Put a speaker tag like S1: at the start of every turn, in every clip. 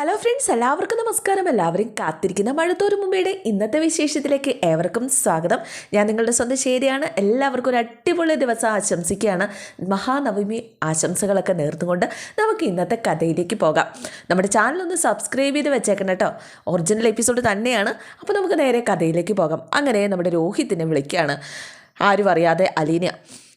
S1: Hello friends എല്ലാവർക്കും നമസ്കാരം. എല്ലാവരും കാത്തിരിക്കുന്ന മഴത്തോരു മുമ്പയുടെ ഇന്നത്തെ വിശേഷത്തിലേക്ക് ഏവർക്കും സ്വാഗതം. ഞാൻ നിങ്ങളുടെ സ്വന്തം ശരിയാണ്. എല്ലാവർക്കും ഒരു അടിപൊളി ദിവസം ആശംസിക്കുകയാണ്. മഹാനവമി ആശംസകളൊക്കെ നേർന്നുകൊണ്ട് നമുക്ക് ഇന്നത്തെ കഥയിലേക്ക് പോകാം. നമ്മുടെ ചാനൽ ഒന്ന് സബ്സ്ക്രൈബ് ചെയ്ത് വെച്ചേക്കണം കേട്ടോ. ഒറിജിനൽ എപ്പിസോഡ് തന്നെയാണ്. അപ്പോൾ നമുക്ക് നേരെ കഥയിലേക്ക് പോകാം. അങ്ങനെ നമ്മുടെ രോഹിത്തിനെ വിളിക്കുകയാണ്. ആരും അറിയാതെ അലീന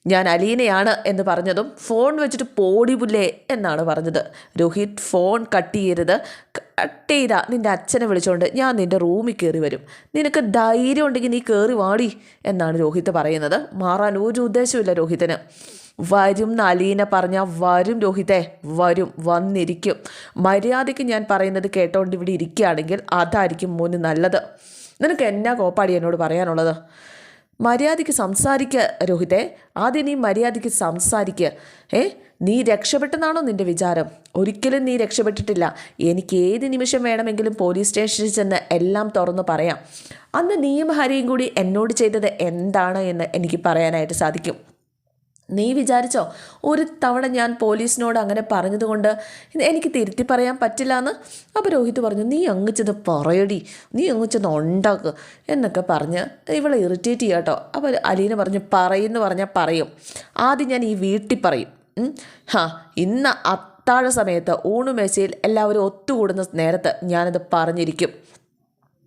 S1: ഞാൻ അലീനയാണ് എന്ന് പറഞ്ഞതും ഫോൺ വെച്ചിട്ട് പോടി പുല്ലേ എന്നാണ് പറഞ്ഞത്. രോഹിത് ഫോൺ കട്ട് ചെയ്യരുത്. കട്ട് ചെയ്താ നിന്റെ അച്ഛനെ വിളിച്ചുകൊണ്ട് ഞാൻ നിന്റെ റൂമിൽ കയറി വരും. നിനക്ക് ധൈര്യം ഉണ്ടെങ്കിൽ നീ കയറി വാടി എന്നാണ് രോഹിത് പറയുന്നത്. മാറാൻ ഒരു ഉദ്ദേശമില്ല രോഹിത്തിന് വരും അലീന പറഞ്ഞാൽ വരും രോഹിതെ വരും വന്നിരിക്കും. മര്യാദയ്ക്ക് ഞാൻ പറയുന്നത് കേട്ടോണ്ട് ഇവിടെ ഇരിക്കുകയാണെങ്കിൽ അതായിരിക്കും മോന് നല്ലത്. നിനക്ക് എന്നാ കോപ്പാടി എന്നോട് പറയാനുള്ളത്? മര്യാദയ്ക്ക് സംസാരിക്കുക രോഹിത്തെ ആദ്യം നീ മര്യാദയ്ക്ക് സംസാരിക്കുക ഏ നീ രക്ഷപ്പെട്ടെന്നാണോ നിന്റെ വിചാരം? ഒരിക്കലും നീ രക്ഷപ്പെട്ടിട്ടില്ല. എനിക്ക് ഏത് നിമിഷം വേണമെങ്കിലും പോലീസ് സ്റ്റേഷനിൽ ചെന്ന് എല്ലാം തുറന്ന് പറയാം. അന്ന് നീയും ഹരിയും കൂടി എന്നോട് ചെയ്തത് എന്താണ് എന്ന് എനിക്ക് പറയാനായിട്ട് സാധിക്കും. നീ വിചാരിച്ചോ? ഒരു തവണ ഞാൻ പോലീസിനോട് അങ്ങനെ പറഞ്ഞതുകൊണ്ട് എനിക്ക് തിരുത്തി പറയാൻ പറ്റില്ല എന്ന് അപ്പോൾ രോഹിത് പറഞ്ഞു നീ അങ്ങ് ചെന്ന് പറയടി. നീ അങ്ങ് ചെന്ന് ഉണ്ടാക്ക്. എന്നൊക്കെ പറഞ്ഞ് ഇവളെ ഇറിറ്റേറ്റ് ചെയ്യുക കേട്ടോ. അപ്പോൾ അലീന പറഞ്ഞു പറയുമെന്ന് പറഞ്ഞാൽ പറയും. ആദ്യം ഞാൻ ഈ വീട്ടിൽ പറയും. ഹാ ഇന്ന് അത്താഴ സമയത്ത് ഊണുമേശയിൽ എല്ലാവരും ഒത്തുകൂടുന്ന നേരത്ത് ഞാനത് പറഞ്ഞിരിക്കും.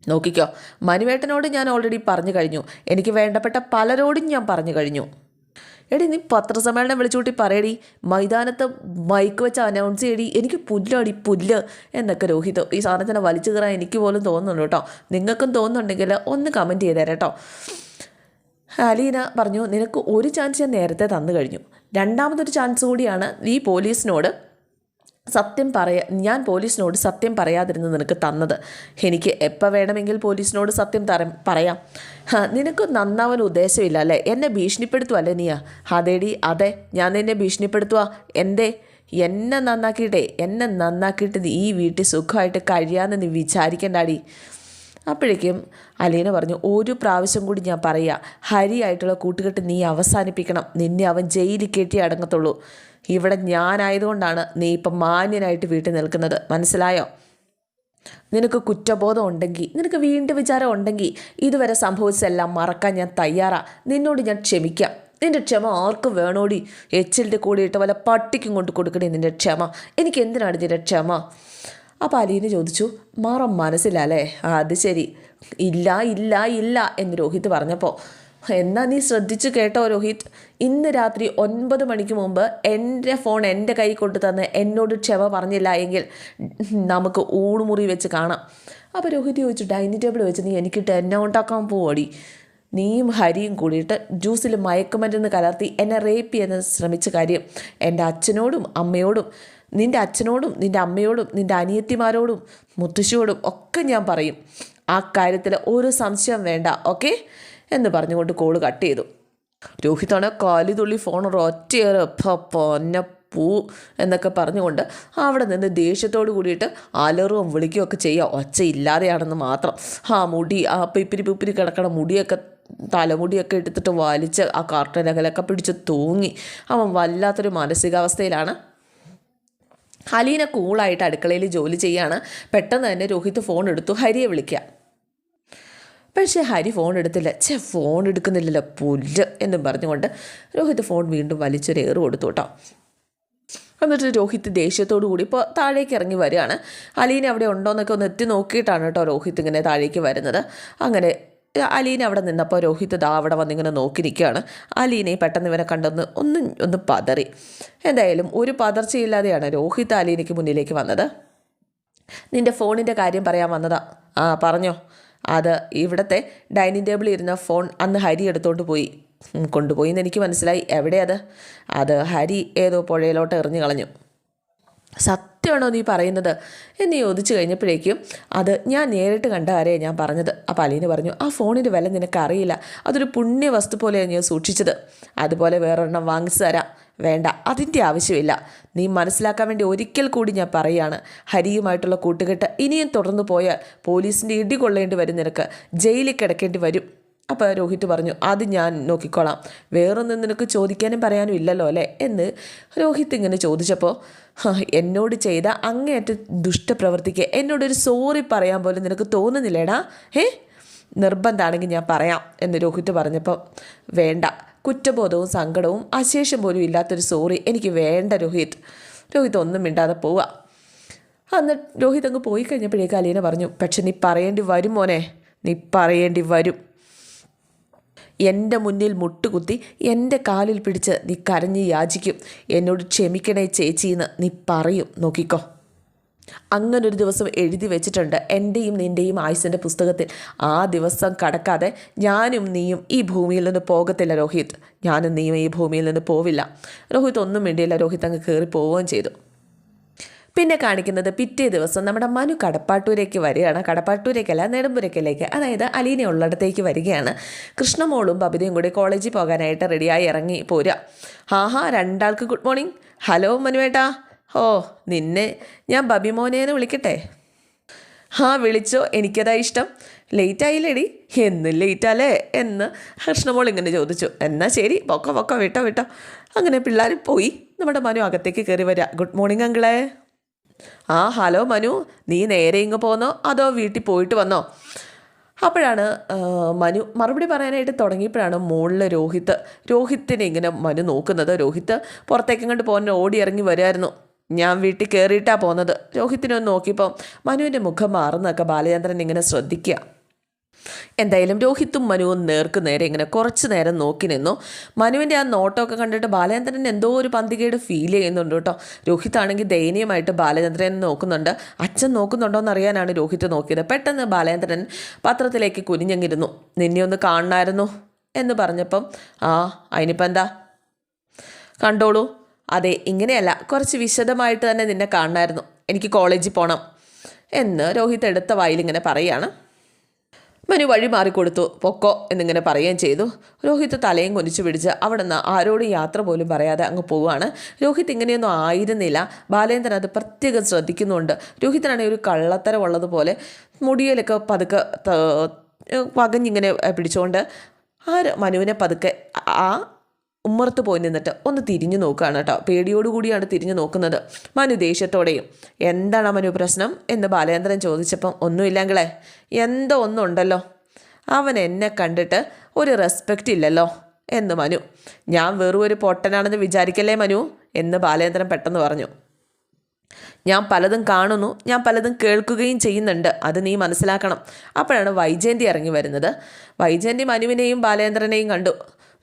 S1: നോക്കിക്കോ മനുവേട്ടനോട് ഞാൻ ഓൾറെഡി പറഞ്ഞു കഴിഞ്ഞു. എനിക്ക് വേണ്ടപ്പെട്ട പലരോടും ഞാൻ പറഞ്ഞു കഴിഞ്ഞു. എടി നീ പത്രസമ്മേളനം വിളിച്ചുകൂട്ടി പറയടി. മൈതാനത്ത് മൈക്ക് വെച്ച് അനൗൺസ് ചെയ്യടി. എനിക്ക് പുല്ലടി പുല്ല് എന്നൊക്കെ രോഹിത് ഈ സാധനത്തിനെ വലിച്ചു കയറാൻ എനിക്ക് പോലും തോന്നുന്നുണ്ട് കേട്ടോ. നിങ്ങൾക്കും തോന്നുന്നുണ്ടെങ്കിൽ ഒന്ന് കമന്റ് ചെയ്തേരെ കേട്ടോ. അലീന പറഞ്ഞു നിനക്ക് ഒരു ചാൻസ് ഞാൻ നേരത്തെ തന്നു കഴിഞ്ഞു. രണ്ടാമതൊരു ചാൻസ് കൂടിയാണ് ഈ പോലീസിനോട് സത്യം പറയ ഞാൻ പോലീസിനോട് സത്യം പറയാതിരുന്ന് നിനക്ക് തന്നത്. എനിക്ക് എപ്പോൾ വേണമെങ്കിൽ പോലീസിനോട് സത്യം തര പറയാം. നിനക്ക് നന്നാവാൻ ഉദ്ദേശമില്ല അല്ലേ? എന്നെ ഭീഷണിപ്പെടുത്തുവല്ലേ നീയാ? അതേടി അതെ ഞാൻ നിന്നെ ഭീഷണിപ്പെടുത്തുക എന്തേ? എന്നെ നന്നാക്കിയിട്ടേ എന്നെ നന്നാക്കിയിട്ട് നീ ഈ വീട്ടിൽ സുഖമായിട്ട് കഴിയാമെന്ന് നീ വിചാരിക്കണ്ടാടി. അപ്പോഴേക്കും അലീന പറഞ്ഞു ഒരു പ്രാവശ്യം കൂടി ഞാൻ പറയുക ഹരിയായിട്ടുള്ള കൂട്ടുകെട്ട് നീ അവസാനിപ്പിക്കണം. നിന്നെ അവൻ ജയിലിൽ കെട്ടി അടങ്ങത്തുള്ളൂ. ഇവിടെ ഞാനായതുകൊണ്ടാണ് നീ ഇപ്പം മാന്യനായിട്ട് വീട്ടിൽ നിൽക്കുന്നത്. മനസ്സിലായോ? നിനക്ക് കുറ്റബോധം ഉണ്ടെങ്കിൽ നിനക്ക് വീണ്ടും വിചാരം ഉണ്ടെങ്കിൽ ഇതുവരെ സംഭവിച്ചതെല്ലാം മറക്കാൻ ഞാൻ തയ്യാറാ. നിന്നോട് ഞാൻ ക്ഷമിക്കാം. നിന്റെ ക്ഷമ ആർക്കും വേണോടി. എച്ചിലിന്റെ കൂടെ ഇട്ട് വല്ല പട്ടിക്കും കൊണ്ട് കൊടുക്കണേ നിന്റെ ക്ഷമ. എനിക്ക് എന്തിനാണ് നിന്റെ ക്ഷമ? അപ്പോൾ അലീന ചോദിച്ചു മാറം മനസ്സിലല്ലേ ആ അത് ശരി. ഇല്ല ഇല്ല ഇല്ല എന്ന് രോഹിത് പറഞ്ഞപ്പോൾ എന്നാ നീ ശ്രദ്ധിച്ചു കേട്ടോ രോഹിത്? ഇന്ന് രാത്രി ഒൻപത് മണിക്ക് മുമ്പ് എന്റെ ഫോൺ എന്റെ കൈ കൊണ്ടു തന്ന് എന്നോട് ക്ഷമ പറഞ്ഞില്ല എങ്കിൽ നമുക്ക് ഊണുമുറി വെച്ച് കാണാം. അപ്പോൾ രോഹിത് ചോദിച്ചു ഡൈനിങ് ടേബിൾ വെച്ച് നീ എനിക്ക് എന്നെ ഉണ്ടാക്കാൻ പോവടി. നീയും ഹരിയും കൂടിയിട്ട് ജ്യൂസിൽ മയക്കുമരുന്ന് കലർത്തി എന്നെ റേപ്പ് ചെയ്യാൻ ശ്രമിച്ച കാര്യം എന്റെ അച്ഛനോടും അമ്മയോടും നിന്റെ അച്ഛനോടും നിന്റെ അമ്മയോടും നിന്റെ അനിയത്തിമാരോടും മുത്തശ്ശിയോടും ഒക്കെ ഞാൻ പറയും. ആ കാര്യത്തിൽ ഒരു സംശയം വേണ്ട ഓക്കെ? എന്ന് പറഞ്ഞുകൊണ്ട് കോൾ കട്ട് ചെയ്തു. രോഹിതാണ് കാലിതുള്ളി ഫോൺ ഒറ്റയേറെ പൊന്ന പൂ എന്നൊക്കെ പറഞ്ഞുകൊണ്ട് അവിടെ നിന്ന് ദേഷ്യത്തോട് കൂടിയിട്ട് അലറും വിളിക്കുകയും ഒക്കെ ചെയ്യുക. ഒച്ച ഇല്ലാതെയാണെന്ന് മാത്രം. ആ മുടി ആ പിപ്പിരി പിപ്പിരി കിടക്കണ മുടിയൊക്കെ തലമുടിയൊക്കെ എടുത്തിട്ട് വലിച്ച് ആ കാർട്ടനകലൊക്കെ പിടിച്ച് തൂങ്ങി. അവൻ വല്ലാത്തൊരു മാനസികാവസ്ഥയിലാണ്. ഹലീന കൂളായിട്ട് അടുക്കളയിൽ ജോലി ചെയ്യാണ് പെട്ടെന്ന് തന്നെ രോഹിത് ഫോൺ എടുത്തു ഹരിയെ വിളിക്കുക. പക്ഷേ ഹരി ഫോൺ എടുത്തില്ല. ഛേ ഫോൺ എടുക്കുന്നില്ലല്ലോ പുല്ല് എന്നും പറഞ്ഞുകൊണ്ട് രോഹിത് ഫോൺ വീണ്ടും വലിച്ചൊരു ഏറ് കൊടുത്തു കേട്ടോ. എന്നിട്ട് രോഹിത് ദേഷ്യത്തോടു കൂടി ഇപ്പോൾ താഴേക്ക് ഇറങ്ങി വരികയാണ്. അലീന അവിടെ ഉണ്ടോയെന്നൊക്കെ ഒന്ന് എത്തി നോക്കിയിട്ടാണ് കേട്ടോ രോഹിത് ഇങ്ങനെ താഴേക്ക് വരുന്നത്. അങ്ങനെ അലീന അവിടെ നിന്നപ്പോൾ രോഹിത് ദാ അവിടെ വന്നിങ്ങനെ നോക്കി നിൽക്കുകയാണ് അലീനയെ പെട്ടെന്ന് ഇവനെ കണ്ടൊന്ന് ഒന്ന് ഒന്ന് പതറി. എന്തായാലും ഒരു പതർച്ചയില്ലാതെയാണ് രോഹിത് അലീനയ്ക്ക് മുന്നിലേക്ക് വന്നത്. നിന്റെ ഫോണിന്റെ കാര്യം പറയാൻ വന്നതാ. ആ പറഞ്ഞോ. അത് ഇവിടുത്തെ ഡൈനിങ് ടേബിളിൽ ഇരുന്ന ഫോൺ അന്ന് ഹരി എടുത്തോണ്ട് പോയി. കൊണ്ടുപോയി എന്ന് എനിക്ക് മനസ്സിലായി. എവിടെയത് അത്? ഹരി ഏതോ പുഴയിലോട്ട് എറിഞ്ഞു കളഞ്ഞു. സത്യമാണോ നീ പറയുന്നത്? എന്ന് ചോദിച്ചു കഴിഞ്ഞപ്പോഴേക്കും അത് ഞാൻ നേരിട്ട് കണ്ട ആരെയാണ് ഞാൻ പറഞ്ഞത്. അപ്പോൾ അലീന പറഞ്ഞു ആ ഫോണിന്റെ വില നിനക്കറിയില്ല. അതൊരു പുണ്യ വസ്തു പോലെയാണ് ഞാൻ സൂക്ഷിച്ചത്. അതുപോലെ വേറൊരെണ്ണം വാങ്ങിച്ചു തരാം. വേണ്ട അതിന്റെ ആവശ്യമില്ല. നീ മനസ്സിലാക്കാൻ വേണ്ടി ഒരിക്കൽ കൂടി ഞാൻ പറയുകയാണ് ഹരിയുമായിട്ടുള്ള കൂട്ടുകെട്ട് ഇനിയും തുടർന്നു പോയാൽ പോലീസിന്റെ ഇടി കൊള്ളേണ്ടി വരും നിനക്ക്. ജയിലിൽ കിടക്കേണ്ടി വരും. അപ്പോൾ രോഹിത് പറഞ്ഞു അത് ഞാൻ നോക്കിക്കോളാം. വേറൊന്നും നിനക്ക് ചോദിക്കാനും പറയാനും ഇല്ലല്ലോ അല്ലേ? എന്ന് രോഹിത് ഇങ്ങനെ ചോദിച്ചപ്പോൾ "ഹ, എന്നോട് ചെയ്ത അങ്ങേയറ്റ ദുഷ്ടപ്രവർത്തിക്ക് എന്നോടൊരു സോറി പറയാൻ പോലും നിനക്ക് തോന്നുന്നില്ലേടാ? ഏ നിർബന്ധമാണെങ്കിൽ ഞാൻ പറയാം എന്ന് രോഹിത് പറഞ്ഞപ്പോൾ വേണ്ട കുറ്റബോധവും സങ്കടവും അശേഷം പോലും ഇല്ലാത്തൊരു സോറി എനിക്ക് വേണ്ട രോഹിത്. രോഹിത് ഒന്നും മിണ്ടാതെ പോവുക. അന്ന് രോഹിത് അങ്ങ് പോയി കഴിഞ്ഞപ്പോഴേക്ക് അലീന പറഞ്ഞു പക്ഷെ നീ പറയേണ്ടി വരും മോനെ നീ പറയേണ്ടി വരും. എന്റെ മുന്നിൽ മുട്ടുകുത്തി എന്റെ കാലിൽ പിടിച്ച് നീ കരഞ്ഞ് യാചിക്കും. എന്നോട് ക്ഷമിക്കണേ ചേച്ചിയെന്ന് നീ പറയും. നോക്കിക്കോ. അങ്ങനൊരു ദിവസം എഴുതി വെച്ചിട്ടുണ്ട് എന്റെയും നിന്റെയും ആയുസിന്റെ പുസ്തകത്തിൽ. ആ ദിവസം കടക്കാതെ ഞാനും നീയും ഈ ഭൂമിയിൽ നിന്ന് പോകത്തില്ല രോഹിത്. ഞാനും നീയും ഈ ഭൂമിയിൽ നിന്ന് പോവില്ല. രോഹിത് ഒന്നും വേണ്ടിയില്ല രോഹിത് അങ്ങ് കയറി പോവുകയും ചെയ്തു. പിന്നെ കാണിക്കുന്നത് പിറ്റേ ദിവസം നമ്മുടെ മനു കടപ്പാട്ടൂരേക്ക് വരികയാണ്. കടപ്പാട്ടൂരേക്കല്ല നെടുമ്പുരക്കലേക്ക് അതായത് അലീന ഉള്ളിടത്തേക്ക് വരികയാണ്. കൃഷ്ണമോളും ബബിതയും കൂടി കോളേജിൽ പോകാനായിട്ട് റെഡിയായി ഇറങ്ങി പോരുക. ഹാഹാ രണ്ടാൾക്ക് ഗുഡ് മോർണിംഗ് ഹലോ മനുവേട്ടാ. ഓ നിന്നെ ഞാൻ ബബിമോനേന്ന് വിളിക്കട്ടെ? ആ വിളിച്ചോ. എനിക്കതാ ഇഷ്ടം. ലേറ്റ് ആയില്ലേടി എന്നും ലേറ്റ് അല്ലേ എന്ന് കൃഷ്ണമോൾ ഇങ്ങനെ ചോദിച്ചു. എന്നാൽ ശരി പൊക്ക പൊക്ക വിട്ടോ വിട്ടോ. അങ്ങനെ പിള്ളേർ പോയി. നമ്മുടെ മനു അകത്തേക്ക് കയറി വരിക ഗുഡ് മോർണിംഗ് അങ്കിളെ. ആ ഹലോ മനു. നീ നേരെ ഇങ്ങ് പോന്നോ? അതോ വീട്ടിൽ പോയിട്ട് വന്നോ? അപ്പോഴാണ് മനു മറുപടി പറയാനായിട്ട് തുടങ്ങിയപ്പോഴാണ് മുകളിൽ രോഹിത്ത്. രോഹിത്തിനെ ഇങ്ങനെ മനു നോക്കുന്നത്. രോഹിത്ത് പുറത്തേക്ക് കണ്ട് പോകാൻ ഓടി ഇറങ്ങി വരുമായിരുന്നു ഞാൻ വീട്ടിൽ കയറിയിട്ടാണ് പോകുന്നത് രോഹിത്തിനെ ഒന്ന് നോക്കിയപ്പോൾ മനുവിന്റെ മുഖം മാറുന്നൊക്കെ ബാലചന്ദ്രൻ ഇങ്ങനെ ശ്രദ്ധിക്കുക എന്തായാലും രോഹിത്തും മനുവും നേർക്ക് നേരെ ഇങ്ങനെ കുറച്ച് നേരം നോക്കി നിന്നു. മനുവിന്റെ ആ നോട്ടമൊക്കെ കണ്ടിട്ട് ബാലചന്ദ്രൻ എന്തോ ഒരു പന്തികേട് ഫീൽ ചെയ്യുന്നുണ്ട് കേട്ടോ. രോഹിത്താണെങ്കിൽ ദയനീയമായിട്ട് ബാലചന്ദ്രനെ നോക്കുന്നുണ്ട്. അച്ഛൻ നോക്കുന്നുണ്ടോ എന്നറിയാനാണ് രോഹിത്ത് രോഹിത് നോക്കിയത്. പെട്ടെന്ന് ബാലചന്ദ്രൻ പത്രത്തിലേക്ക് കുനിഞ്ഞങ്ങിരുന്നു. നിന്നെ ഒന്ന് കാണണമായിരുന്നു എന്ന് പറഞ്ഞപ്പം ആ അതിനിപ്പോൾ എന്താ കണ്ടോളൂ. അതെ ഇങ്ങനെയല്ല. കുറച്ച് വിശദമായിട്ട് തന്നെ നിന്നെ കാണണമായിരുന്നു എനിക്ക് കോളേജിൽ പോകണം എന്ന് രോഹിത് എടുത്ത വായിലിങ്ങനെ പറയാണ് മനു വഴി മാറിക്കൊടുത്തു. പൊക്കോ എന്നിങ്ങനെ പറയുകയും ചെയ്തു. രോഹിത് തലയും കൊനിച്ചു പിടിച്ച് അവിടെ നിന്ന് ആരോടും യാത്ര പോലും പറയാതെ അങ്ങ് പോവുകയാണ്. രോഹിത് ഇങ്ങനെയൊന്നും ആയിരുന്നില്ല. ബാലേന്ദ്രൻ അത് പ്രത്യേകം ശ്രദ്ധിക്കുന്നുണ്ട്. രോഹിത്തിനാണെങ്കിൽ ഒരു കള്ളത്തരമുള്ളതുപോലെ മുടിയിലൊക്കെ പതുക്കെ വകഞ്ഞിങ്ങനെ പിടിച്ചുകൊണ്ട് ആ മനുവിനെ പതുക്കെ ആ ഉമ്മറത്ത് പോയി നിന്നിട്ട് ഒന്ന് തിരിഞ്ഞു നോക്കുകയാണ് കേട്ടോ. പേടിയോടുകൂടിയാണ് തിരിഞ്ഞു നോക്കുന്നത്. മനു ദേഷ്യത്തോടെയും എന്താണ് മനു പ്രശ്നം? എന്ന് ബാലേന്ദ്രൻ ചോദിച്ചപ്പം ഒന്നുമില്ലെങ്കിലേ എന്തോ ഒന്നുണ്ടല്ലോ. അവൻ എന്നെ കണ്ടിട്ട് ഒരു റെസ്പെക്റ്റ് ഇല്ലല്ലോ എന്ന് മനു. ഞാൻ വെറും ഒരു പൊട്ടനാണെന്ന് വിചാരിക്കല്ലേ മനു? എന്ന് ബാലേന്ദ്രൻ പെട്ടെന്ന് പറഞ്ഞു. ഞാൻ പലതും കാണുന്നു ഞാൻ പലതും കേൾക്കുകയും ചെയ്യുന്നുണ്ട്. അത് നീ മനസ്സിലാക്കണം. അപ്പോഴാണ് വൈജയന്തി ഇറങ്ങി വരുന്നത്. വൈജയന്തി മനുവിനെയും ബാലേന്ദ്രനെയും കണ്ടു.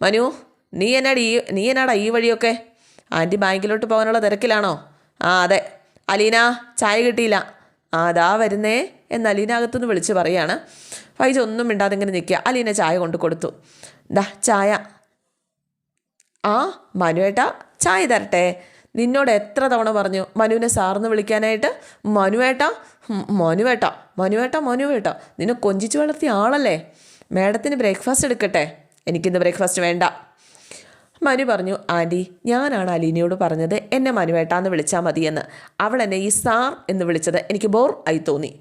S1: മനു നീ എന്നാടി ഈ നീ എന്നാടാ ഈ വഴിയൊക്കെ? ആന്റി ബാങ്കിലോട്ട് പോകാനുള്ള തിരക്കിലാണോ? ആ അതെ. അലീന ചായ കിട്ടിയില്ല. ആ അതാ വരുന്നേ എന്ന് അലീന അകത്തുനിന്ന് വിളിച്ച് പറയാണ്. ഫൈജ ഒന്നും മിണ്ടാതെ ഇങ്ങനെ നിൽക്കുക. അലീന ചായ കൊണ്ട് കൊടുത്തു. ദാ ചായ. ആ മനുവേട്ടാ ചായ തരട്ടെ. നിന്നോട് എത്ര തവണ പറഞ്ഞു മനുവിനെ സാറിന്ന് വിളിക്കാനായിട്ട്? മനുവേട്ടാ മനു മനുവേട്ടാ മനുവേട്ടാ മനുവേട്ടാ നിന്നെ കൊഞ്ചിച്ച് വളർത്തിയ ആളല്ലേ? മാഡത്തിന് ബ്രേക്ക്ഫാസ്റ്റ് എടുക്കട്ടെ. എനിക്കിന്ന് ബ്രേക്ക്ഫാസ്റ്റ് വേണ്ട. മനു പറഞ്ഞു ആന്റി ഞാനാണ് അലീനയോട് പറഞ്ഞത്. എന്നെ മനുവേട്ടാന്ന് വിളിച്ചാൽ മതിയെന്ന്. അവൾ എന്നെ ഈ സാർ എന്ന് വിളിച്ചത് എനിക്ക് ബോർ ആയി തോന്നി.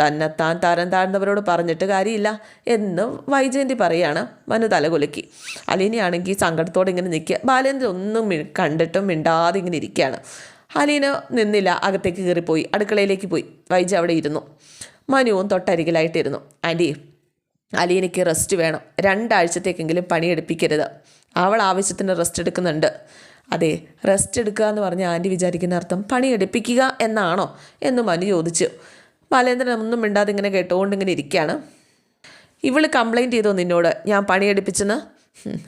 S1: തന്നെ താൻ തരം താഴ്ന്നവരോട് പറഞ്ഞിട്ട് കാര്യമില്ല എന്ന് വൈജയന്തി പറയാണ്. മനു തലകുലുക്കി അലീനയാണെങ്കിൽ സങ്കടത്തോടെ ഇങ്ങനെ നിൽക്കുക. ബാലേന്ദ്രൻ ഒന്നും കണ്ടിട്ടും മിണ്ടാതെ ഇങ്ങനെ ഇരിക്കുകയാണ്. അലീന നിന്നില്ല അകത്തേക്ക് കയറിപ്പോയി. അടുക്കളയിലേക്ക് പോയി. വൈജ അവിടെ ഇരുന്നു. മനുവും തൊട്ടരികിലായിട്ടിരുന്നു. ആന്റി അലീനയ്ക്ക് റെസ്റ്റ് വേണം. രണ്ടാഴ്ചത്തേക്കെങ്കിലും പണിയെടുപ്പിക്കരുത്. അവൾ ആവശ്യത്തിന് റെസ്റ്റ് എടുക്കുന്നുണ്ട്. അതെ റെസ്റ്റ് എടുക്കുക എന്ന് പറഞ്ഞ ആന്റി വിചാരിക്കുന്ന അർത്ഥം പണി പണിയെടുപ്പിക്കുക എന്നാണോ? എന്ന് മനു ചോദിച്ചു. ബാലേന്ദ്രൻ ഒന്നും മിണ്ടാതെ ഇങ്ങനെ കേട്ടുകൊണ്ട് ഇങ്ങനെ ഇരിക്കുകയാണ്. ഇവൾ കംപ്ലൈന്റ് ചെയ്തോ നിന്നോട്? ഞാൻ പണി എടുപ്പിച്ചെന്ന്?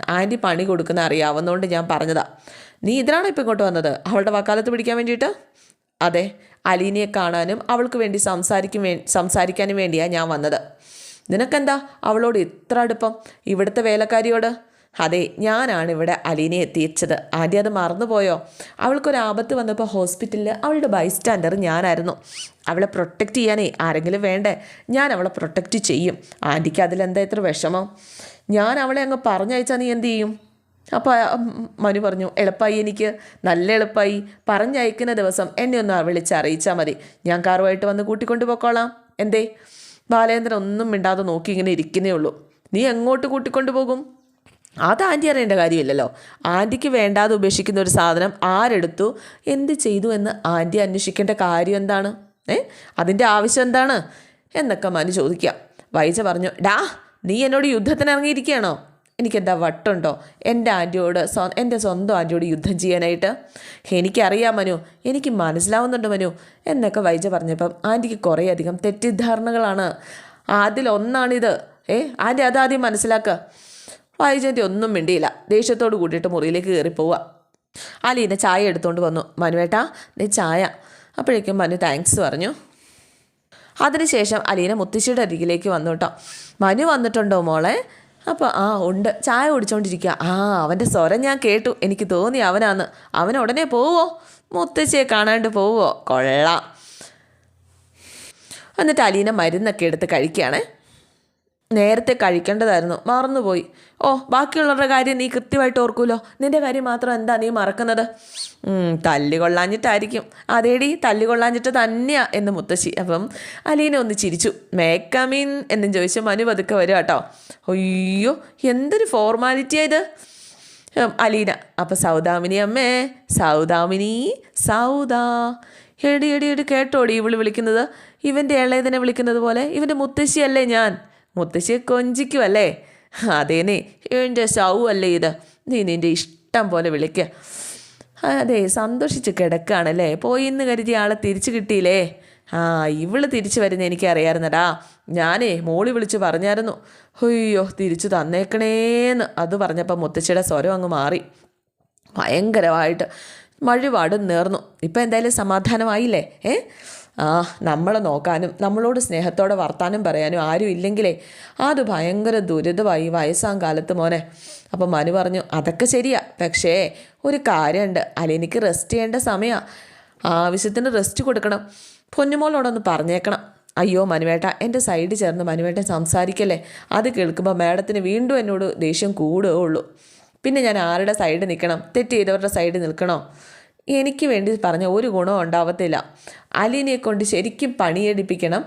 S1: ആന്റി പണി കൊടുക്കുന്ന അറിയാവുന്നതുകൊണ്ട് ഞാൻ പറഞ്ഞതാ. നീ ഇതിനാണോ ഇപ്പം ഇങ്ങോട്ട് വന്നത്? അവളുടെ വക്കാലത്ത് പിടിക്കാൻ വേണ്ടിയിട്ട്? അതെ അലീനയെ കാണാനും അവൾക്ക് വേണ്ടി സംസാരിക്കും വേ സംസാരിക്കാനും വേണ്ടിയാണ് ഞാൻ വന്നത്. നിനക്കെന്താ അവളോട് ഇത്ര അടുപ്പം? ഇവിടുത്തെ വേലക്കാരിയോട്? അതെ ഞാനാണ് ഇവിടെ അലീനെ എത്തിച്ചത്. ആദ്യം അത് മറന്നുപോയോ? അവൾക്കൊരു ആപത്ത് വന്നപ്പോൾ ഹോസ്പിറ്റലിൽ അവളുടെ ബൈസ്റ്റാൻഡർ ഞാനായിരുന്നു. അവളെ പ്രൊട്ടക്റ്റ് ചെയ്യാനേ ആരെങ്കിലും വേണ്ടേ? ഞാൻ അവളെ പ്രൊട്ടക്റ്റ് ചെയ്യും. ആന്റിക്ക് അതിലെന്താ ഇത്ര വിഷമം? ഞാൻ അവളെ അങ്ങ് പറഞ്ഞയച്ചാൽ നീ എന്ത് ചെയ്യും? അപ്പോൾ മനു പറഞ്ഞു എളുപ്പമായി എനിക്ക്. നല്ല എളുപ്പമായി പറഞ്ഞയക്കുന്ന ദിവസം എന്നെ ഒന്ന് വിളിച്ച് അറിയിച്ചാൽ മതി. ഞാൻ കാറുമായിട്ട് വന്ന് കൂട്ടിക്കൊണ്ട് പോക്കോളാം. എന്തേ? ബാലേന്ദ്രൻ ഒന്നും മിണ്ടാതെ നോക്കി ഇങ്ങനെ ഇരിക്കുന്നേ ഉള്ളൂ. നീ എങ്ങോട്ട് കൂട്ടിക്കൊണ്ടു പോകും? അത് ആന്റി അറിയേണ്ട കാര്യമില്ലല്ലോ. ആന്റിക്ക് വേണ്ടാതെ ഉപേക്ഷിക്കുന്ന ഒരു സാധനം ആരെടുത്തു? എന്ത് ചെയ്തു എന്ന് ആന്റി അന്വേഷിക്കേണ്ട കാര്യം എന്താണ്? ഏ? അതിന്റെ ആവശ്യം എന്താണ്? എന്നൊക്കെ മനു ചോദിക്കുക. വൈജ പറഞ്ഞു ഡാ നീ എന്നോട് യുദ്ധത്തിന് ഇറങ്ങിയിരിക്കുകയാണോ? എനിക്കെന്താ വട്ടുണ്ടോ? എന്റെ ആന്റിയോട് സ്വ എന്റെ സ്വന്തം ആന്റിയോട് യുദ്ധം ചെയ്യാനായിട്ട്? എനിക്കറിയാം മനു. എനിക്ക് മനസ്സിലാവുന്നുണ്ട് മനു. എന്നൊക്കെ വൈജ പറഞ്ഞപ്പം ആന്റിക്ക് കുറേയധികം തെറ്റിദ്ധാരണകളാണ്. അതിലൊന്നാണിത്. ഏ ആന്റി അതാദ്യം മനസ്സിലാക്കുക. വൈജയന്തി ഒന്നും മിണ്ടിയില്ല. ദേഷ്യത്തോട് കൂടിയിട്ട് മുറിയിലേക്ക് കയറി പോവുക അലീന ചായ എടുത്തുകൊണ്ട് വന്നു. മനുവേട്ടാ നീ ചായ. അപ്പോഴേക്കും മനു താങ്ക്സ് പറഞ്ഞു. അതിനുശേഷം അലീന മുത്തശ്ശിയുടെ അരികിലേക്ക് വന്നു കേട്ടോ മനു വന്നിട്ടുണ്ടോ മോളെ? അപ്പോൾ ആ ഉണ്ട്. ചായ കുടിച്ചോണ്ടിരിക്കുക ആ അവന്റെ സ്വരം ഞാൻ കേട്ടു. എനിക്ക് തോന്നി അവനാന്ന്. അവൻ ഉടനെ പോവോ? മുത്തശ്ശിയെ കാണാണ്ട് പോവോ? കൊള്ളാം. എന്നിട്ട് അലീന മരുന്നൊക്കെ എടുത്ത് കഴിക്കുകയാണേ. നേരത്തെ കഴിക്കേണ്ടതായിരുന്നു. മറന്നുപോയി. ഓ ബാക്കിയുള്ളവരുടെ കാര്യം നീ കൃത്യമായിട്ട് ഓർക്കുമല്ലോ നിന്റെ കാര്യം മാത്രം എന്താ നീ മറക്കുന്നത്? തല്ലുകൊള്ളാഞ്ഞിട്ടായിരിക്കും തല്ലി കൊള്ളാഞ്ഞിട്ടായിരിക്കും. അതേടി തല്ലി കൊള്ളാഞ്ഞിട്ട് തന്നെയാ എന്ന് മുത്തശ്ശി. അപ്പം അലീന ഒന്ന് ചിരിച്ചു. മേക്കമീൻ എന്നും ചോദിച്ചു മനു പതുക്കെ വരും കേട്ടോ. അയ്യോ എന്തൊരു ഫോർമാലിറ്റിയാ ഇത്. അലീന. അപ്പം സൗദാമിനി അമ്മേ സൗദാമിനി സൗദാ. എടി എടി എടി കേട്ടോടി ഇവൾ വിളിക്കുന്നത്? ഇവന്റെ ഇളയതിനെ വിളിക്കുന്നത് പോലെ? ഇവന്റെ മുത്തശ്ശിയല്ലേ ഞാൻ? മുത്തശ്ശിയെ കൊഞ്ചിക്കുമല്ലേ അതേനേ എന്റെ ശവല്ലേ ഇത്. നീ നിന്റെ ഇഷ്ടം പോലെ വിളിക്കുക അതെ സന്തോഷിച്ച് കിടക്കുകയാണല്ലേ പോയി എന്ന് കരുതിയ ആളെ തിരിച്ചു കിട്ടിയില്ലേ? ആ ഇവൾ തിരിച്ചു വരുന്ന എനിക്കറിയായിരുന്നടാ. ഞാനേ മോളി വിളിച്ച് പറഞ്ഞായിരുന്നു. അയ്യോ തിരിച്ചു തന്നേക്കണേന്ന്. അത് പറഞ്ഞപ്പോൾ മുത്തശ്ശിയുടെ സ്വരം അങ്ങ് മാറി. ഭയങ്കരമായിട്ട് വഴിപാട് നേർന്നു. ഇപ്പം എന്തായാലും സമാധാനമായില്ലേ? ഏ? ആ നമ്മളെ നോക്കാനും നമ്മളോട് സ്നേഹത്തോടെ വർത്താനം പറയാനും ആരും ഇല്ലെങ്കിലേ അത് ഭയങ്കര ദുരിതമായി വയസ്സാം കാലത്ത് മോനെ. അപ്പം മനു പറഞ്ഞു അതൊക്കെ ശരിയാ. പക്ഷേ ഒരു കാര്യമുണ്ട് അലെനിക്ക് റെസ്റ്റ് ചെയ്യേണ്ട സമയമാണ് ആവശ്യത്തിന് റെസ്റ്റ് കൊടുക്കണം. പൊന്നുമോളോടൊന്ന് പറഞ്ഞേക്കണം. അയ്യോ മനുവേട്ട എന്റെ സൈഡിൽ ചേർന്ന് മനുവേട്ടൻ സംസാരിക്കല്ലേ? അത് കേൾക്കുമ്പോൾ മാഡത്തിന് വീണ്ടും എന്നോട് ദേഷ്യം കൂടുകയുള്ളൂ. പിന്നെ ഞാൻ ആരുടെ സൈഡ് നിൽക്കണം? തെറ്റ് ചെയ്തവരുടെ സൈഡ് നിൽക്കണോ? എനിക്ക് വേണ്ടി പറഞ്ഞ ഒരു ഗുണവും ഉണ്ടാവത്തില്ല. അലീനെ കൊണ്ട് ശരിക്കും പണിയെടുപ്പിക്കണം.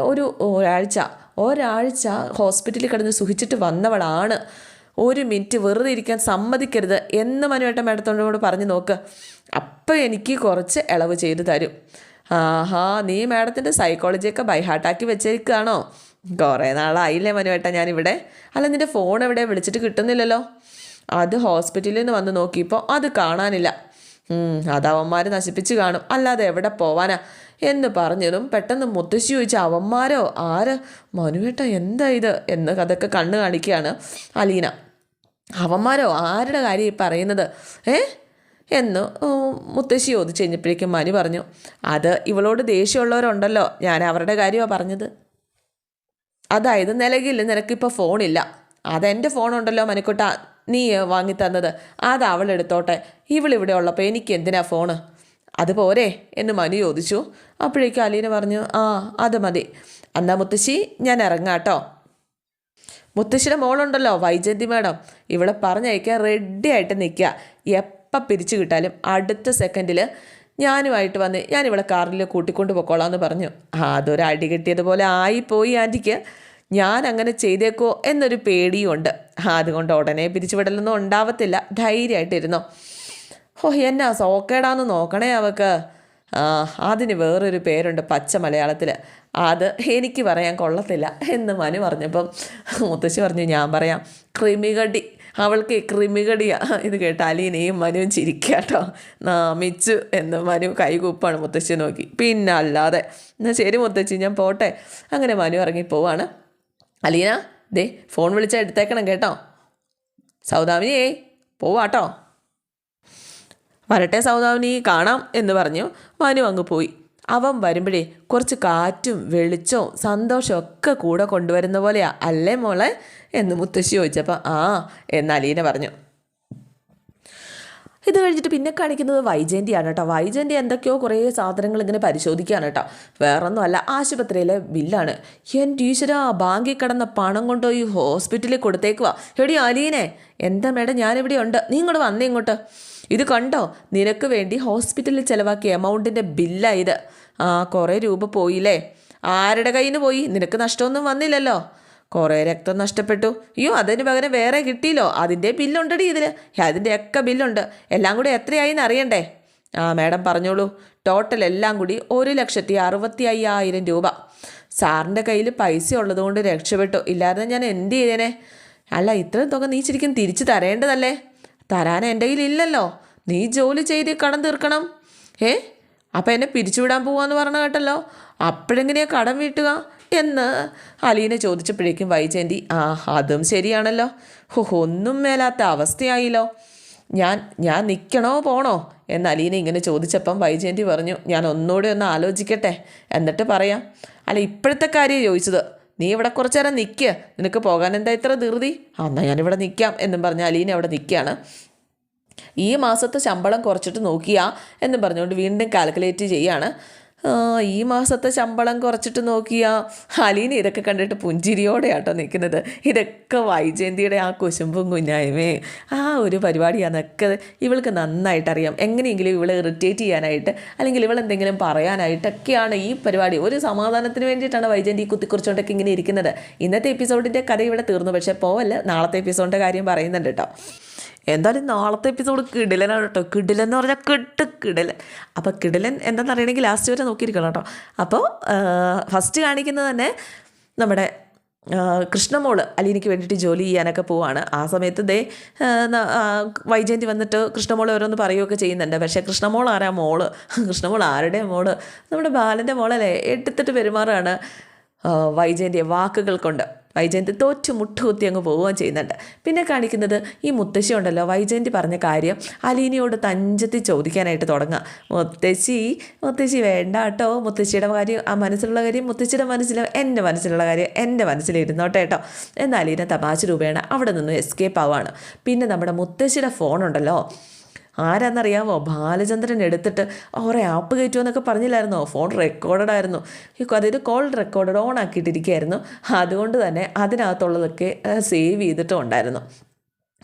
S1: ഒരു ഒരാഴ്ച ഒരാഴ്ച ഹോസ്പിറ്റലിൽ കിടന്ന് സുഖിച്ചിട്ട് വന്നവളാണ്. ഒരു മിനിറ്റ് വെറുതെ ഇരിക്കാൻ സമ്മതിക്കരുത് എന്ന് മനുവേട്ടൻ മേഡത്തോട് പറഞ്ഞു നോക്ക്. അപ്പം എനിക്ക് കുറച്ച് ഇളവ് ചെയ്തു തരും. ആഹാ നീ മാഡത്തിന്റെ സൈക്കോളജിയൊക്കെ ബൈഹാർട്ടാക്കി വെച്ചേക്കുകയാണോ കുറേ നാളായില്ലേ മനുവേട്ട ഞാനിവിടെ. അല്ല നിന്റെ ഫോൺ എവിടെ വിളിച്ചിട്ട് കിട്ടുന്നില്ലല്ലോ. അത് ഹോസ്പിറ്റലിൽ നിന്ന് വന്ന് നോക്കിയപ്പോൾ അത് കാണാനില്ല. അത് അവന്മാർ നശിപ്പിച്ച് കാണും. അല്ലാതെ എവിടെ പോവാനാ? എന്ന് പറഞ്ഞതും പെട്ടെന്ന് മുത്തശ്ശി ചോദിച്ച അവന്മാരോ? ആര്? മനുവേട്ട എന്താ ഇത്? എന്ന് അതൊക്കെ കണ്ണു കാണിക്കുകയാണ് അലീന. അവന്മാരോ? ആരുടെ കാര്യം ഈ പറയുന്നത്? ഏ? എന്ന് മുത്തശ്ശി ചോദിച്ചു കഴിഞ്ഞപ്പോഴേക്കും മനു പറഞ്ഞു അത് ഇവളോട് ദേഷ്യമുള്ളവരുണ്ടല്ലോ. ഞാൻ അവരുടെ കാര്യമാണ് പറഞ്ഞത്. അതായത് നിലകില്ല നിനക്കിപ്പോൾ ഫോണില്ല. അതെന്റെ ഫോണുണ്ടല്ലോ മനുക്കുട്ട നീ വാങ്ങി തന്നത് അത് അവൾ എടുത്തോട്ടെ. ഇവളിവിടെ ഉള്ളപ്പോൾ എനിക്ക് എന്തിനാ ഫോണ് അത് പോരെ എന്ന് മനു ചോദിച്ചു. അപ്പോഴേക്കും അലീന പറഞ്ഞു ആ അത് മതി. എന്നാ മുത്തശ്ശി ഞാൻ ഇറങ്ങാട്ടോ മുത്തശ്ശിയുടെ മോളുണ്ടല്ലോ വൈജന്തി മാഡം. ഇവിടെ പറഞ്ഞയക്കാൻ റെഡി ആയിട്ട് നിൽക്കുക. എപ്പം പിരിച്ചു കിട്ടാലും അടുത്ത സെക്കൻഡിൽ ഞാനുമായിട്ട് വന്ന് ഞാൻ കാറിൽ കൂട്ടിക്കൊണ്ട് പൊക്കോളാം എന്ന് പറഞ്ഞു. ആ അതൊരു അടി കിട്ടിയതുപോലെ ആയിപ്പോയി ആന്റിക്ക്. ഞാൻ അങ്ങനെ ചെയ്തേക്കോ എന്നൊരു പേടിയുണ്ട്. അതുകൊണ്ട് ഉടനെ പിരിച്ചുവിടലൊന്നും ഉണ്ടാവത്തില്ല. ധൈര്യമായിട്ടിരുന്നോ. ഓ എന്നാ സോക്കേടാന്ന് നോക്കണേ അവക്ക്. ആ അതിന് വേറൊരു പേരുണ്ട് പച്ച മലയാളത്തിൽ അത് എനിക്ക് പറയാൻ കൊള്ളത്തില്ല എന്ന് മനു പറഞ്ഞപ്പം മുത്തശ്ശി പറഞ്ഞു ഞാൻ പറയാം. ക്രിമികടി അവൾക്ക് ക്രിമികടിയാ ഇത് കേട്ട് അലീനയും മനുവും ചിരിക്കാട്ടോ നാമിച്ചു എന്ന് മനു കൈകൂപ്പാണ് മുത്തശ്ശി നോക്കി. പിന്നെ അല്ലാതെ. എന്നാൽ ശരി മുത്തശ്ശി ഞാൻ പോട്ടെ. അങ്ങനെ മനു ഇറങ്ങി പോവാണ്. അലീന ദേ ഫോൺ വിളിച്ചാൽ എടുത്തേക്കണം കേട്ടോ. സൗദാമിനിയേ പോവാട്ടോ. വരട്ടെ സൗദാമിനി കാണാം എന്ന് പറഞ്ഞു. മനു അങ്ങ് പോയി. അവൻ വരുമ്പോഴേ കുറച്ച് കാറ്റും വെളിച്ചവും സന്തോഷവും ഒക്കെ കൂടെ കൊണ്ടുവരുന്ന പോലെയാ. അല്ലേ മോളെ? എന്ന് മുത്തശ്ശി ചോദിച്ചപ്പോൾ ആ എന്ന് അലീന പറഞ്ഞു. ഇത് കഴിഞ്ഞിട്ട് പിന്നെ കാണിക്കുന്നത് വൈജയന്തിയാണ് കേട്ടോ. വൈജയന്തി എന്തൊക്കെയോ കുറേ സാധനങ്ങൾ ഇങ്ങനെ പരിശോധിക്കുകയാണ് കേട്ടോ. വേറൊന്നും അല്ല ആശുപത്രിയിലെ ബില്ലാണ്. എന്റെ ഈശ്വര ബാങ്കിൽ കിടന്ന പണം കൊണ്ടുപോയി ഹോസ്പിറ്റലിൽ കൊടുത്തേക്കുവാ. എടി അലീനെ എന്താ മേഡം ഞാനിവിടെ ഉണ്ട്. നീ ഇങ്ങോട്ട് വന്നേ ഇങ്ങോട്ട്. ഇത് കണ്ടോ? നിനക്ക് വേണ്ടി ഹോസ്പിറ്റലിൽ ചിലവാക്കിയ എമൗണ്ടിന്റെ ബില്ലാ ഇത്. ആ കുറേ രൂപ പോയില്ലേ? ആരുടെ കയ്യിൽ നിന്ന് പോയി? നിനക്ക് നഷ്ടമൊന്നും വന്നില്ലല്ലോ. കുറേ രക്തം നഷ്ടപ്പെട്ടു. അയ്യോ അതിന് പകരം വേറെ കിട്ടിയില്ലോ. അതിന്റെ ബില്ലുണ്ടടി ഇതിൽ അതിന്റെയൊക്കെ ബില്ലുണ്ട്. എല്ലാം കൂടി എത്രയായിന്ന് അറിയണ്ടേ? ആ മാഡം പറഞ്ഞോളൂ. ടോട്ടൽ എല്ലാം കൂടി ഒരു ലക്ഷത്തി അറുപത്തി അയ്യായിരം രൂപ. സാറിന്റെ കയ്യിൽ പൈസ ഉള്ളതുകൊണ്ട് രക്ഷപ്പെട്ടു. ഇല്ലാതെ ഞാൻ എന്ത് ചെയ്തേനെ? അല്ല ഇത്രയും തുക നീ ശരിക്കും തിരിച്ചു തരേണ്ടതല്ലേ? തരാൻ എന്റെ കയ്യിൽ ഇല്ലല്ലോ. നീ ജോലി ചെയ്ത് കടം തീർക്കണം. ഏ അപ്പം എന്നെ പിരിച്ചുവിടാൻ പോവാന്ന് പറഞ്ഞ കേട്ടല്ലോ. അപ്പോഴെങ്ങനെയാണ് കടം വീട്ടുക? എന്ന് അലീന ചോദിച്ചപ്പോഴേക്കും വൈജയന്തി ആ അതും ശരിയാണല്ലോ. ഒന്നും മേലാത്ത അവസ്ഥയായില്ലോ. ഞാൻ ഞാൻ നിൽക്കണോ പോണോ? എന്ന് അലീന ഇങ്ങനെ ചോദിച്ചപ്പം വൈജയന്തി പറഞ്ഞു ഞാൻ ഒന്നുകൂടെ ഒന്ന് ആലോചിക്കട്ടെ. എന്നിട്ട് പറയാം. അല്ല ഇപ്പോഴത്തെ കാര്യം ചോദിച്ചത് നീ ഇവിടെ കുറച്ച് നേരം നിൽക്കുക നിനക്ക് പോകാൻ എന്താ ഇത്ര ധൃതി? ആ എന്നാൽ ഞാനിവിടെ നിൽക്കാം എന്നും പറഞ്ഞ അലീന അവിടെ നിൽക്കുകയാണ് ഈ മാസത്തെ ശമ്പളം കുറച്ചിട്ട് നോക്കിയാ എന്നും പറഞ്ഞുകൊണ്ട് വീണ്ടും കാൽക്കുലേറ്റ് ചെയ്യാണ്. ഈ മാസത്തെ ശമ്പളം കുറച്ചിട്ട് നോക്കിയാ അലീന ഇതൊക്കെ കണ്ടിട്ട് പുഞ്ചിരിയോടെയാട്ടോ നിൽക്കുന്നത്. ഇതൊക്കെ വൈജയന്തിയുടെ ആ കുശുമ്പും കുഞ്ഞായ്മേ. ആ ഒരു പരിപാടിയാണെന്നൊക്കെ ഇവൾക്ക് നന്നായിട്ട് അറിയാം എങ്ങനെയെങ്കിലും ഇവളെ ഇറിറ്റേറ്റ് ചെയ്യാനായിട്ട് അല്ലെങ്കിൽ ഇവളെന്തെങ്കിലും പറയാനായിട്ടൊക്കെയാണ് ഈ പരിപാടി. ഒരു സമാധാനത്തിന് വേണ്ടിയിട്ടാണ് വൈജയന്തി കുത്തിക്കുറിച്ചുകൊണ്ടൊക്കെ ഇങ്ങനെ ഇരിക്കുന്നത്. ഇന്നത്തെ എപ്പിസോഡിന്റെ കഥ ഇവിടെ തീർന്നു. പക്ഷേ പോവല്ല. നാളത്തെ എപ്പിസോഡിന്റെ കാര്യം പറയുന്നുണ്ട് കേട്ടോ. എന്തായാലും നാളത്തെ എപ്പിസോഡ് കിടിലനാണ് കേട്ടോ കിടിലൻ എന്ന് പറഞ്ഞാൽ കിട്ട് കിടിലൻ. അപ്പോൾ കിടിലൻ എന്താണെന്ന് അറിയണമെങ്കിൽ ലാസ്റ്റ് വരെ നോക്കിയിരിക്കണം കേട്ടോ അപ്പോൾ ഫസ്റ്റ് കാണിക്കുന്നത് തന്നെ നമ്മുടെ കൃഷ്ണമോൾ അലീനയ്ക്ക് വേണ്ടിയിട്ട് ജോലി ചെയ്യാനൊക്കെ പോവാണ്. ആ സമയത്ത് ദേ വൈജയന്തി വന്നിട്ട് കൃഷ്ണമോൾ ഓരോന്ന് പറയുകയൊക്കെ ചെയ്യുന്നുണ്ട്. പക്ഷേ കൃഷ്ണമോൾ ആരാ? മോൾ. കൃഷ്ണമോൾ ആരുടെ മോൾ? നമ്മുടെ ബാലന്റെ മോളല്ലേ? എടുത്തിട്ട് പെരുമാറാണ് വൈജയന്തിയെ വാക്കുകൾ കൊണ്ട്. വൈജയന്തി തോറ്റു മുട്ടുകുത്തി അങ്ങ് പോവുകയും ചെയ്യുന്നുണ്ട്. പിന്നെ കാണിക്കുന്നത് ഈ മുത്തശ്ശി ഉണ്ടല്ലോ വൈജയന്തി പറഞ്ഞ കാര്യം അലീനയോട് തഞ്ചത്തി ചോദിക്കാനായിട്ട് തുടങ്ങുക. മുത്തശ്ശി മുത്തശ്ശി വേണ്ട കേട്ടോ മുത്തശ്ശിയുടെ കാര്യം ആ മനസ്സിലുള്ള കാര്യം മുത്തശ്ശിയുടെ മനസ്സിൽ എന്റെ മനസ്സിലുള്ള കാര്യം എന്റെ മനസ്സിലിരുന്നോട്ടെ കേട്ടോ. എന്നാൽ അലീന തമാശ രൂപേണ അവിടെ നിന്ന് എസ്കേപ്പ് ആവുകയാണ്. പിന്നെ നമ്മുടെ മുത്തശ്ശിയുടെ ഫോണുണ്ടല്ലോ ആരാന്നറിയാമോ ബാലചന്ദ്രൻ എടുത്തിട്ട് ഓറെ ആപ്പ് കയറ്റുമോ എന്നൊക്കെ പറഞ്ഞില്ലായിരുന്നോ? ഫോൺ റെക്കോർഡഡ് ആയിരുന്നു. അതായത് കോൾ റെക്കോർഡഡ് ഓൺ ആക്കിയിട്ടിരിക്കുകയായിരുന്നു. അതുകൊണ്ട് തന്നെ അതിനകത്തുള്ളതൊക്കെ സേവ് ചെയ്തിട്ടും ഉണ്ടായിരുന്നു.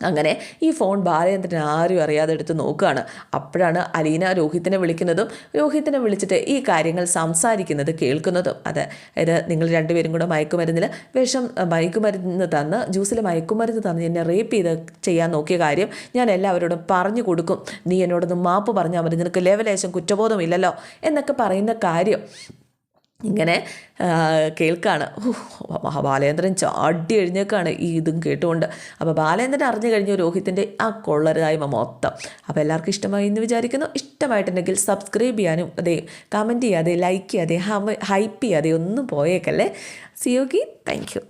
S1: അങ്ങനെ ഈ ഫോൺ ബാലചന്ദ്രൻ ആരും അറിയാതെ എടുത്ത് നോക്കുകയാണ്. അപ്പോഴാണ് അലീന രോഹിത്തിനെ വിളിക്കുന്നതും രോഹിത്തിനെ വിളിച്ചിട്ട് ഈ കാര്യങ്ങൾ സംസാരിക്കുന്നത് കേൾക്കുന്നതും. അത് ഇത് നിങ്ങൾ രണ്ടുപേരും കൂടെ മയക്കുമരുന്നിൽ വിഷം മയക്കുമരുന്ന് തന്ന് ജ്യൂസിൽ മയക്കുമരുന്ന് തന്ന് എന്നെ റേപ്പ് ചെയ്ത് ചെയ്യാൻ നോക്കിയ കാര്യം ഞാൻ എല്ലാവരോടും പറഞ്ഞു കൊടുക്കും. നീ എന്നോടൊന്ന് മാപ്പ് പറഞ്ഞാൽ മതി. നിനക്ക് ലേവലേശം കുറ്റബോധമില്ലല്ലോ എന്നൊക്കെ പറയുന്ന കാര്യം ഇങ്ങനെ കേൾക്കുകയാണ് ബാലേന്ദ്രൻ ചാടി എഴുന്നേക്കാണ് ഈ ഇതും കേട്ടുകൊണ്ട്. അപ്പോൾ ബാലേന്ദ്രൻ അറിഞ്ഞു കഴിഞ്ഞു രോഹിത്തിന്റെ ആ കൊള്ളരുതായ്മ മൊത്തം. അപ്പോൾ എല്ലാവർക്കും ഇഷ്ടമായി എന്ന് വിചാരിക്കുന്നു. ഇഷ്ടമായിട്ടുണ്ടെങ്കിൽ സബ്സ്ക്രൈബ് ചെയ്യാനും അതെ കമന്റ് ചെയ്യാതെ ലൈക്ക് ചെയ്യാതെ ഹൈപ്പ് ചെയ്യാതെ ഒന്നും പോയേക്കല്ലേ. സിയോഗി താങ്ക് യു